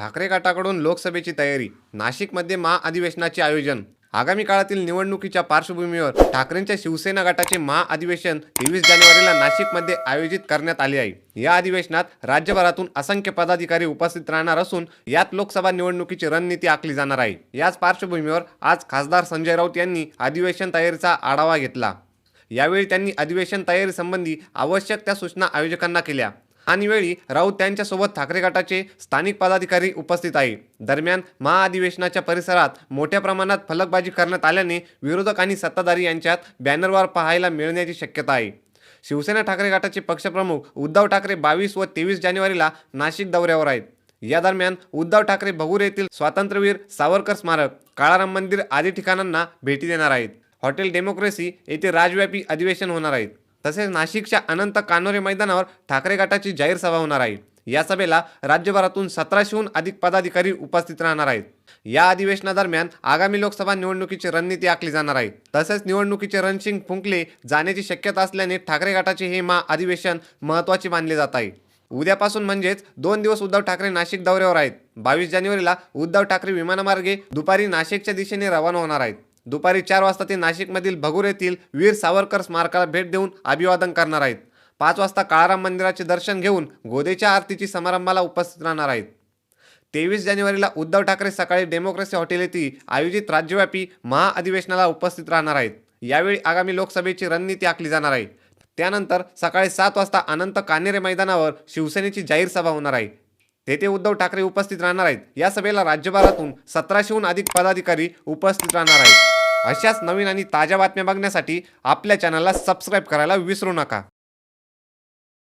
ठाकरे गटाकडून लोकसभेची तयारी नाशिकमध्ये महाअधिवेशनाचे आयोजन. आगामी काळातील निवडणुकीच्या पार्श्वभूमीवर ठाकरेंच्या शिवसेना गटाचे महाअधिवेशन तेवीस जानेवारीला नाशिकमध्ये आयोजित करण्यात आले आहे. या अधिवेशनात राज्यभरातून असंख्य पदाधिकारी उपस्थित राहणार असून यात लोकसभा निवडणुकीची रणनीती आखली जाणार आहे. याच पार्श्वभूमीवर आज खासदार संजय राऊत यांनी अधिवेशन तयारीचा आढावा घेतला. यावेळी त्यांनी अधिवेशन तयारीसंबंधी आवश्यक त्या सूचना आयोजकांना केल्या. आणि वेळी राऊत त्यांच्यासोबत ठाकरे गटाचे स्थानिक पदाधिकारी उपस्थित आहे. दरम्यान महाअधिवेशनाच्या परिसरात मोठ्या प्रमाणात फलकबाजी करण्यात आल्याने विरोधक आणि सत्ताधारी यांच्यात बॅनरवार पाहायला मिळण्याची शक्यता आहे. शिवसेना ठाकरे गटाचे पक्षप्रमुख उद्धव ठाकरे बावीस व तेवीस जानेवारीला नाशिक दौऱ्यावर आहेत. या दरम्यान उद्धव ठाकरे भगूर येथील स्वातंत्र्यवीर सावरकर स्मारक काळाराम मंदिर आदी ठिकाणांना भेटी देणार आहेत. हॉटेल डेमोक्रेसी येथे राजव्यापी अधिवेशन होणार आहेत तसेच नाशिकच्या अनंत कानोरे मैदानावर ठाकरे गटाची जाहीर सभा होणार आहे. या सभेला राज्यभरातून सतराशेहून अधिक पदाधिकारी उपस्थित राहणार आहेत. या अधिवेशनादरम्यान आगामी लोकसभा निवडणुकीची रणनीती आखली जाणार आहे. तसेच निवडणुकीचे रणशिंग फुंकले जाण्याची शक्यता असल्याने ठाकरे गटाचे हे महा अधिवेशन महत्त्वाचे मानले जात आहे. उद्यापासून म्हणजेच दोन दिवस उद्धव ठाकरे नाशिक दौऱ्यावर आहेत. बावीस जानेवारीला उद्धव ठाकरे विमानमार्गे दुपारी नाशिकच्या दिशेने रवाना होणार आहेत. दुपारी चार वाजता ते नाशिकमधील भगूर येथील वीर सावरकर स्मारकाला भेट देऊन अभिवादन करणार आहेत. पाच वाजता काळाराम मंदिराचे दर्शन घेऊन गोदेच्या आरतीची समारंभाला उपस्थित राहणार आहेत. तेवीस जानेवारीला उद्धव ठाकरे सकाळी डेमोक्रेसी हॉटेल येथे आयोजित राज्यव्यापी महाअधिवेशनाला उपस्थित राहणार आहेत. यावेळी आगामी लोकसभेची रणनीती आखली जाणार आहे. त्यानंतर सकाळी सात वाजता अनंत कानेरे मैदानावर शिवसेनेची जाहीर सभा होणार आहे. तेथे उद्धव ठाकरे उपस्थित राहणार आहेत. या सभेला राज्यभरातून सतराशेहून अधिक पदाधिकारी उपस्थित राहणार आहेत. अशाच नवीन आणि ताज्या बातम्या बघण्यासाठी आपल्या चॅनलला सबस्क्राईब करायला विसरू नका.